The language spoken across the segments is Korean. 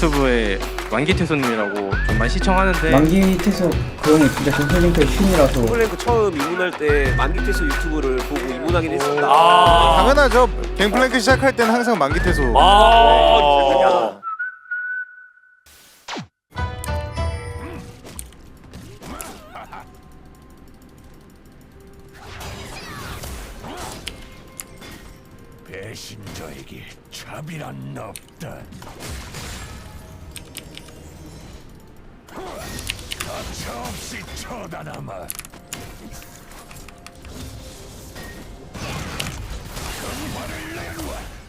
유튜브에 만기태소님이라고 좀 많이 시청하는데 만기 태소 그 형이 진짜 갱플랭크의 신이라서 플랭크 처음 입문할 때 만기태수 유튜브를 보고 입문하긴 했습니다. 아. 당연하죠. 갱플랭크 시작할 때는 항상 만기태소. 아. 배신자에게 차비란 없다. 가차없이 쳐다남아 경마를 내놓아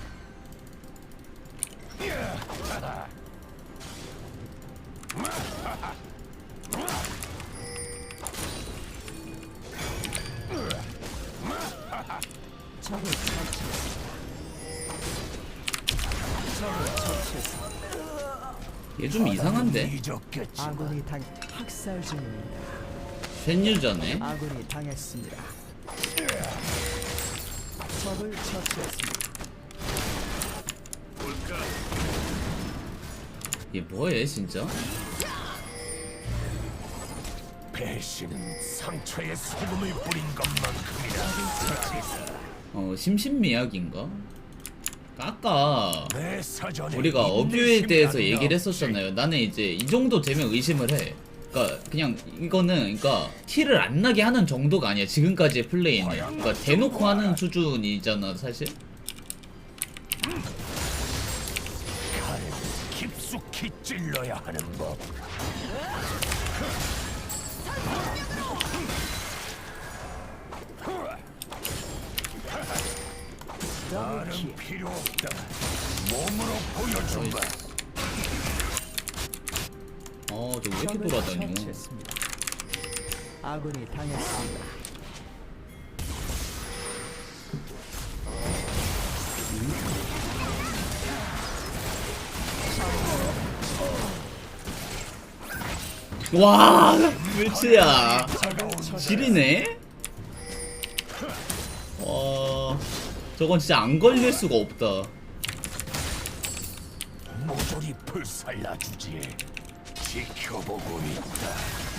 얘 좀 이상한데? 아군이 당 학살 중입니다. 쉔유저네? 아군이 당했습니다. 적을 처치했습니다. 얘 뭐해 진짜? 배신은 상처에 소금을 뿌린 것만큼이다. 어 심신미약인가? 아까 내 사전에 우리가 어뷰에 대해서 얘기를. 했었잖아요. 나는 이제 이 정도 되면 의심을 해. 그니까 그냥 이거는 그니까 티를 안 나게 하는 정도가 아니야 지금까지의 플레이는. 그니까 대놓고 하는 수준이잖아 사실. 칼을 깊숙이 찔러야 하는 법. 나는 필요 없다. 몸으로 보여준다. 어저 왜 이렇게 적을 돌아다녀 처치했습니다. 아군이 당했습니다. 와 물치야 지리네? 저건 진짜 안 걸릴 수가 없다 모조리 불살라 주지. 지켜보고 있다.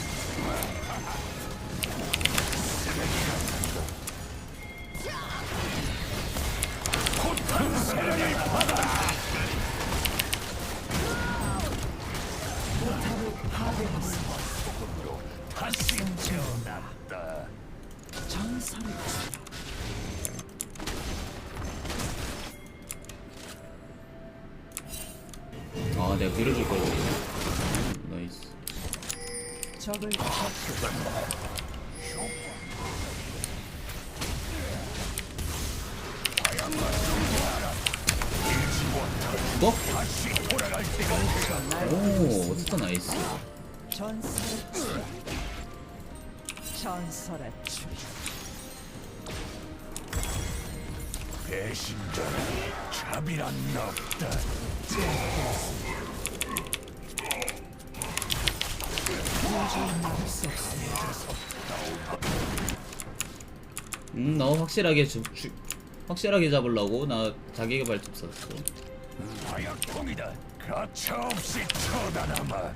적을 처치했습니다. 죽어? 오 어쨌든 나이스 전설의 추 전설의 추 배신자는 자비란 없다. 음, 너 확실하게 주, 주, 확실하게 잡으려고 나 자기개발 집 샀어. 화약통이다. 가차 없이 쳐다남아.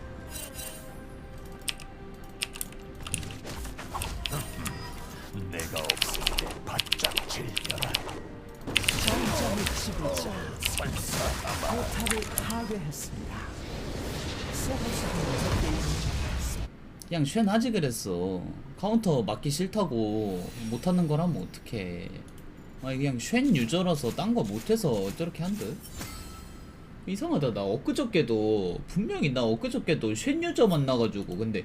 내가 없을 때 바짝 즐겨라. 전장의 지배자 포탑을 파괴했습니다. 적대 그냥 쉔 하지 그랬어. 카운터 맞기 싫다고 못하는 걸 하면 어떡해. 아니 그냥 쉔 유저라서 딴 거 못해서 저렇게 한 듯. 이상하다 나 엊그저께도 분명히 나 엊그저께도 쉔 유저 만나가지고 근데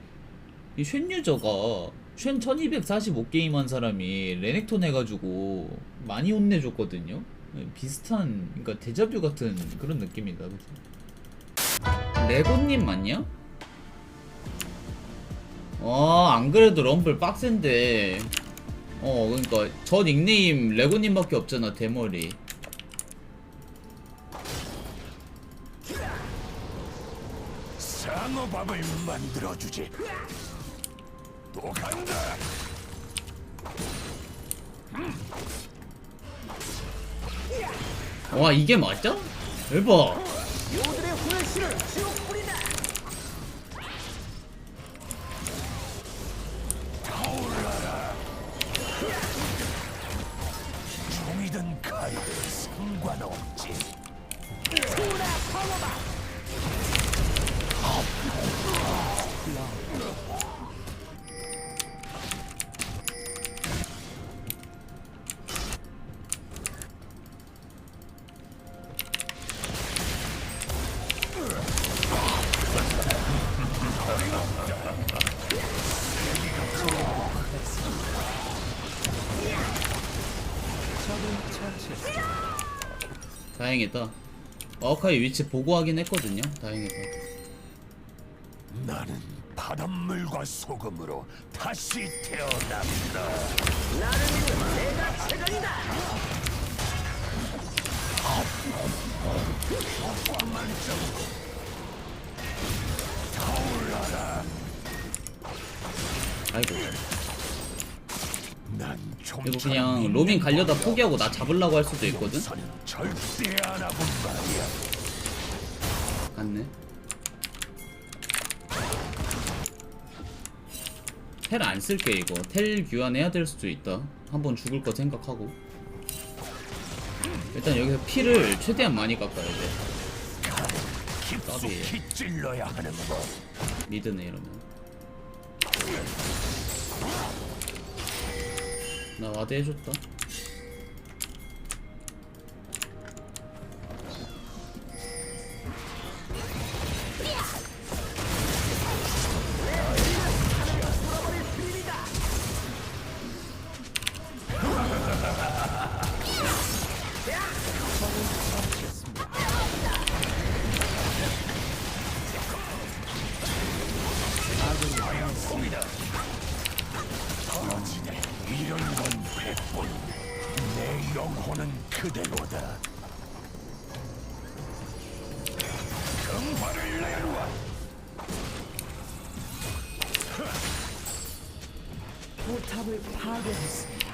이 쉔 유저가 쉔 1245게임 한 사람이 레넥톤 해가지고 많이 혼내줬거든요 비슷한 그러니까 데자뷰 같은 그런 느낌이다 그죠 레고님 맞냐? 어, 안 그래도 럼블 빡센데. 어, 그러니까 저 닉네임 레고님밖에 없잖아, 대머리. 상어밥을 만들어주지. 또 간다. 와, 이게 맞아? 대박. 요들의 후레쉬를 다. 다행이다. 마오카이 위치 보고 하긴 했거든요. 다행이다. 나는 바닷물과 소금으로 다시 태어납니다. 아이고. 난 이거 그냥 로밍 가려다 포기하고 나 잡으려고 할 수도 있거든. 갔네. 텔 안 쓸게 이거. 텔 교환해야 될 수도 있다. 한번 죽을 거 생각하고. 일단 여기서 피를 최대한 많이 깎아야 돼. 법. 미드네 이러면. 나 와드 해줬다. 포탑을 파괴했습니다.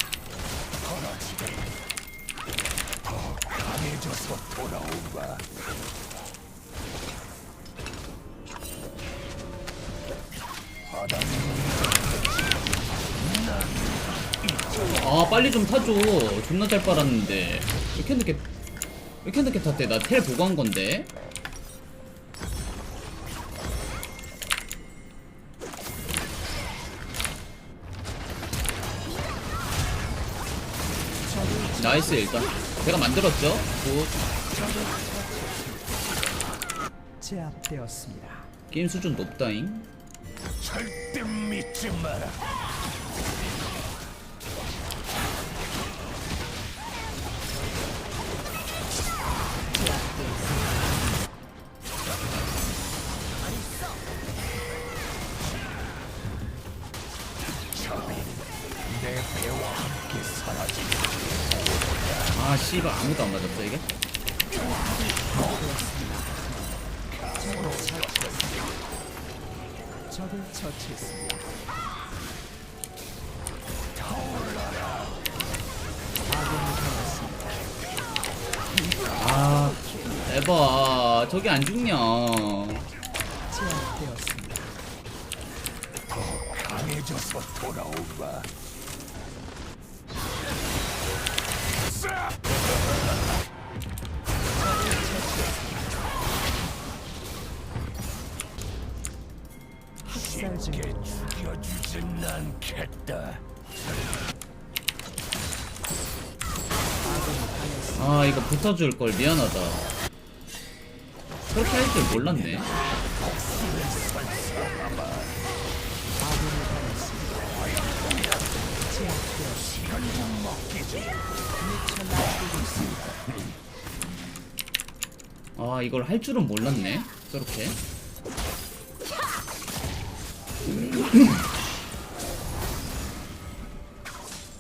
더 강해져서 돌아온다. 아 빨리 좀 타줘. 존나 잘 빨았는데. 왜 이렇게 늦게 왜 이렇게 늦게 탔대? 나 텔 보고 한 건데. 나이스 일단 제가 만들었죠 굿 제압되었습니다. 게임 수준 높다잉 절대 믿지 마라. 아 씨발 아무도 안 맞았어 이게 적을 처치했습니다. 아 에바 저기 안 죽냐 제압되었습니다. 강해져서 돌아온다. 죽여주진 않겠다. 아 이거 붙어줄 걸 미안하다. 그렇게 할 줄 몰랐네. 아 이걸 할 줄은 몰랐네. 저렇게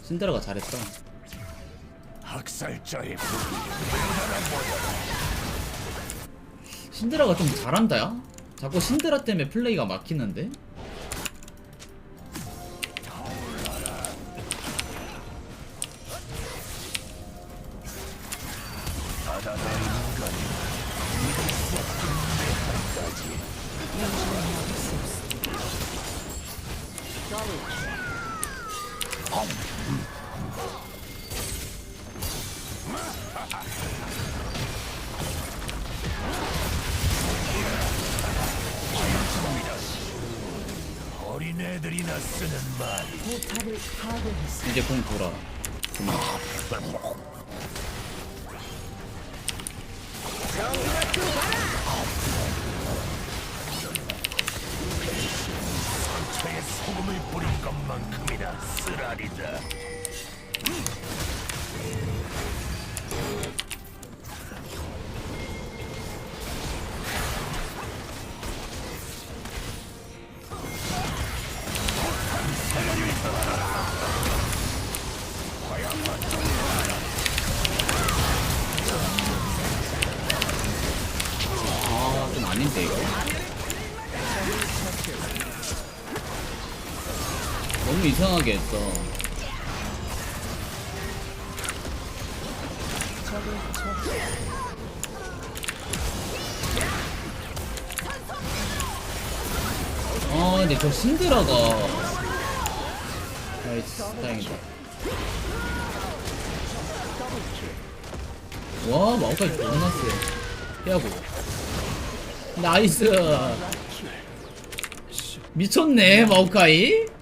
신드라가 잘했다. 학살자의 신드라가 좀 잘한다야? 자꾸 신드라 때문에 플레이가 막히는데? 이제 공 돌아. 소금을 뿌린 것만큼이나 쓰라리다. 너무 이상하게 했어. 아, 근데 저 신드라가 나이스, 다행이다. 와, 마우카이 존나 세. 피하고. 나이스. 미쳤네, 마우카이.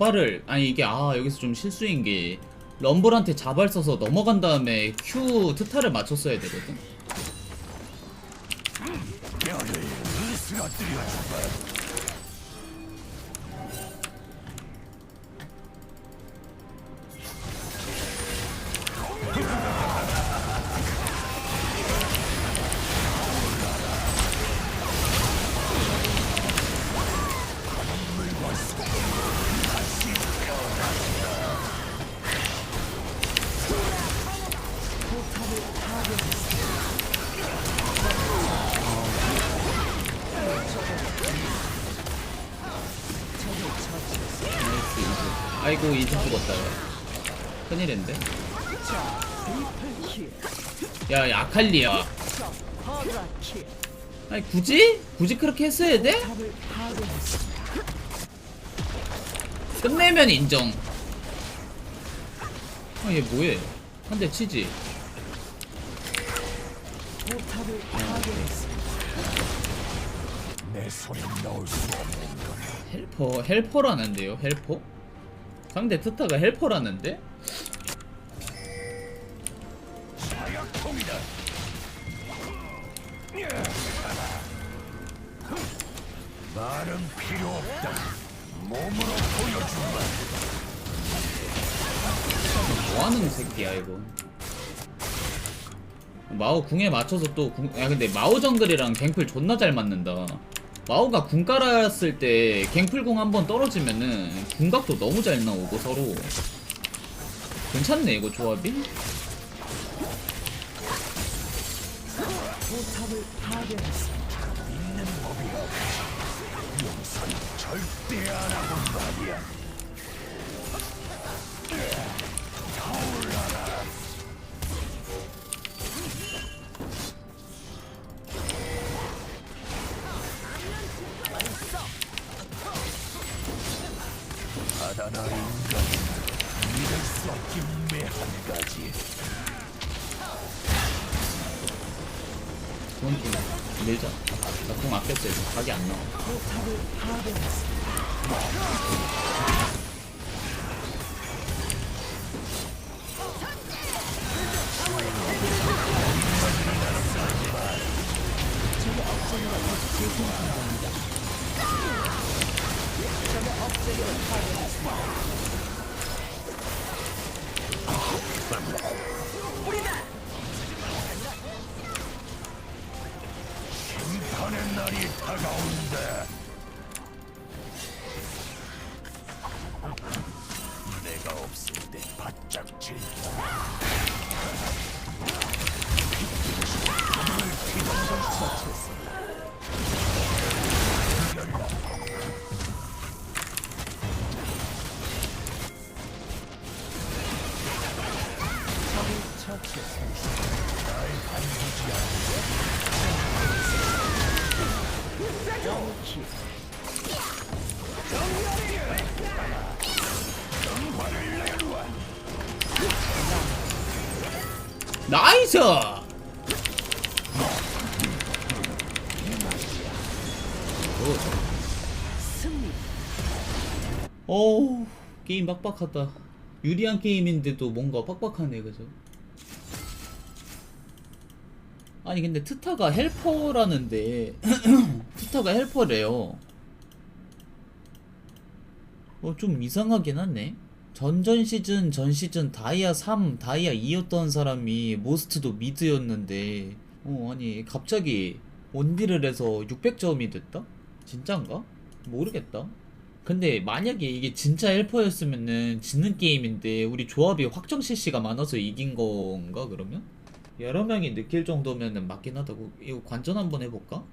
자발을 아니 이게 아 여기서 좀 실수인 게 럼블한테 자발 써서 넘어간 다음에 Q 트타를 맞췄어야 되거든 아이고 이즈 죽었다 야. 큰일인데 야 아칼리야 아니 굳이? 굳이 그렇게 했어야 돼? 끝내면 인정 아 얘 뭐해 한 대 치지. 헬퍼 헬퍼라는데요 헬퍼? 상대 트타가 헬퍼라는데? 말은 필요 없다. 몸으로 보여주마. 뭐하는 새끼야 이거 마오 궁에 맞춰서 또 궁... 야 근데 마오 정글이랑 갱플 존나 잘 맞는다 마오가 궁 깔았을 때 갱플 궁 한번 떨어지면은 궁각도 너무 잘 나오고 서로 괜찮네 이거 조합이? 절대 안 하고 말이야. 그건 좀 밀자 나궁 아꼈어 이거 각이 안 나와 포탑을 파괴했습니다. 심판의 날이 다가온 나이스! 어우 게임 빡빡하다 유리한 게임인데도 뭔가 빡빡하네 그죠? 아니 근데 트타가 헬퍼라는데 트타가 헬퍼래요 어 좀 이상하긴 하네 전전 시즌 전 시즌 다이아 3 다이아 2였던 사람이 모스트도 미드였는데 어 아니 갑자기 원딜을 해서 600점이 됐다? 진짠가? 모르겠다 근데 만약에 이게 진짜 헬퍼였으면은 지는 게임인데 우리 조합이 확정 CC가 많아서 이긴 건가 그러면? 여러 명이 느낄 정도면은 맞긴 하다고 이거 관전 한번 해볼까?